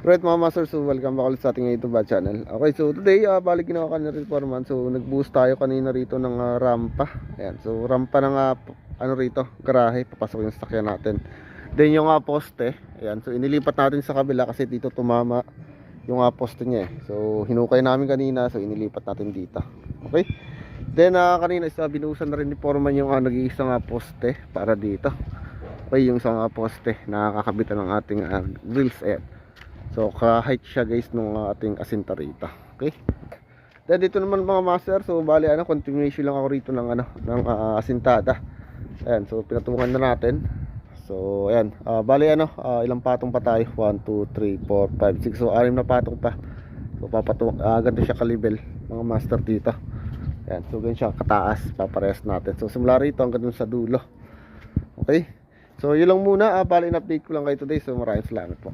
Alright mga master, so welcome back ulit sa ating YouTube channel. Okay, so today, uh, balik ginawa ka na rin foreman. So nag-boost tayo kanina rito ng ah, rampa. Ayan, so rampa ng ah, p- ano rito, garahe, papasok yung sakyan natin. Then yung uh, poste, ayan, so inilipat natin sa kabila kasi dito tumama yung uh, poste niya eh. So hinukay namin kanina, so inilipat natin dito. Okay? Then ah, kanina is uh, binuhusan na rin ni foreman yung uh, nag-iisang ah, poste para dito. Okay, yung isang ah, poste na kakabitan ng ating ah, grills. Ayan. So, ka-height siya guys nung uh, ating asintarita. Okay? Then dito naman mga master, so bali ano, continuation lang ako rito ng ano, ng uh, asintada. Ayan, so pinatungan na natin. So, ayan, uh, bali ano, ah, ilang patong pa tayo? 1 2 3 4 5 6. So, anim na patong pa. So, papatung uh, ganito siya ka-level mga master dito. Ayan, so ganyan siya kataas, paparehas natin. So, simula rito hanggang sa dulo. Okay? So, yun lang muna, uh, bali in-update ko lang kayo today. So, maraming salamat po.